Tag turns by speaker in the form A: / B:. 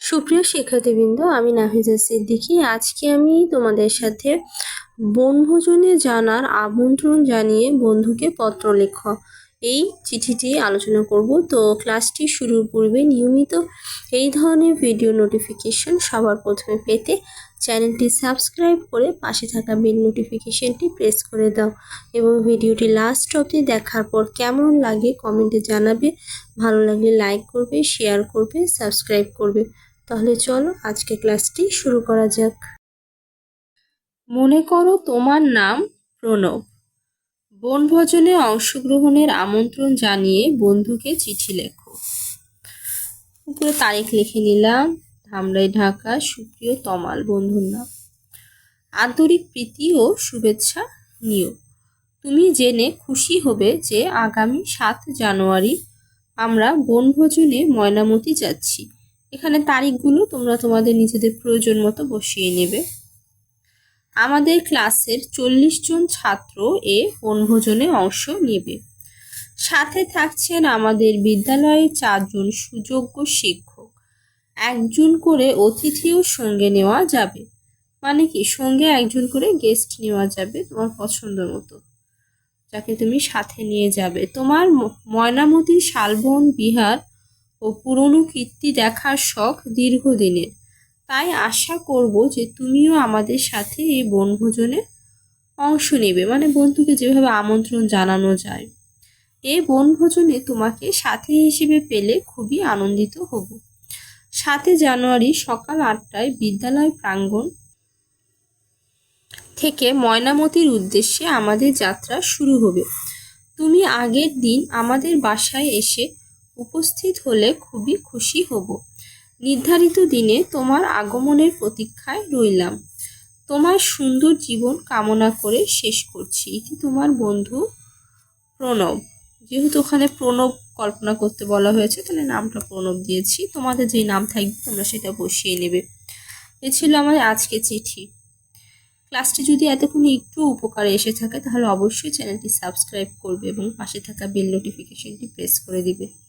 A: সুপ্রিয় শিক্ষার্থীবৃন্দ, আমি নাফিজা সিদ্দিকী। আজকে আমি তোমাদের সাথে বনভোজনে জানার আমন্ত্রণ জানিয়ে বন্ধুকে পত্র লেখ। এই চিঠিটি আলোচনা করব। তো ক্লাসটি শুরুর পূর্বে নিয়মিত এই ধরনের ভিডিও নোটিফিকেশন সবার প্রথমে পেতে চ্যানেলটি সাবস্ক্রাইব করে পাশে থাকা বেল নোটিফিকেশনটি প্রেস করে দাও এবং ভিডিওটি লাস্ট অবধি দেখার পর কেমন লাগে কমেন্টে জানাবে। ভালো লাগলে লাইক করবে, শেয়ার করবে, সাবস্ক্রাইব করবে। তাহলে চলো আজকে ক্লাসটি শুরু করা যাক। মনে করো তোমার নাম প্রণব। বনভোজনে অংশগ্রহণের আমন্ত্রণ জানিয়ে বন্ধুকে চিঠি লেখো। উপরে তারিখ লিখে নিলাম, ধামরাই, ঢাকা, সুপ্রিয়, তমাল, বন্ধুর নাম। আন্তরিক প্রীতি ও শুভেচ্ছা নিও। তুমি জেনে খুশি হবে যে আগামী সাত জানুয়ারি আমরা বনভোজনে ময়নামতি যাচ্ছি। এখানে তারিখগুলো তোমরা তোমাদের নিজেদের প্রয়োজন মতো বসিয়ে নেবে। আমাদের ক্লাসের চল্লিশ জন ছাত্র এ বনভোজনে অংশ নেবে। সাথে থাকছেন আমাদের বিদ্যালয়ের চারজন সুযোগ্য শিক্ষক। একজন করে অতিথিও সঙ্গে নেওয়া যাবে। মানে কি, সঙ্গে একজন করে গেস্ট নেওয়া যাবে তোমার পছন্দ মতো। যাকে তুমি সাথে নিয়ে যাবে। তোমার ময়নামতি শালবন বিহার ও পুরনো কীর্তি দেখার শখ দীর্ঘদিনের। তাই আশা করব যে তুমিও আমাদের সাথে এই বনভোজনে অংশ নেবে। মানে বন্ধুকে যেভাবে আমন্ত্রণ জানানো যায়। এই বনভোজনে তোমাকে সাথী হিসেবে পেলে খুবই আনন্দিত হব। সাতে জানুয়ারি সকাল আটটায় বিদ্যালয় প্রাঙ্গণ থেকে ময়নামতির উদ্দেশ্যে আমাদের যাত্রা শুরু হবে। তুমি আগের দিন আমাদের বাসায় এসে উপস্থিত হলে খুবই খুশি হব। নির্ধারিত দিনে তোমার আগমনের প্রতীক্ষায় রইলাম। তোমার সুন্দর জীবন কামনা করে শেষ করছি। এটি তোমার বন্ধু প্রণব। যেহেতু ওখানে প্রণব কল্পনা করতে বলা হয়েছে, তাহলে নামটা প্রণব দিয়েছি। তোমাদের যেই নাম থাকবে, তোমরা সেটা বসিয়ে নেবে। এ ছিল আমার আজকে চিঠি। ক্লাসটি যদি এতক্ষণে একটু উপকারে এসে থাকে, তাহলে অবশ্যই চ্যানেলটি সাবস্ক্রাইব করবে এবং পাশে থাকা বেল নোটিফিকেশনটি প্রেস করে দিবে।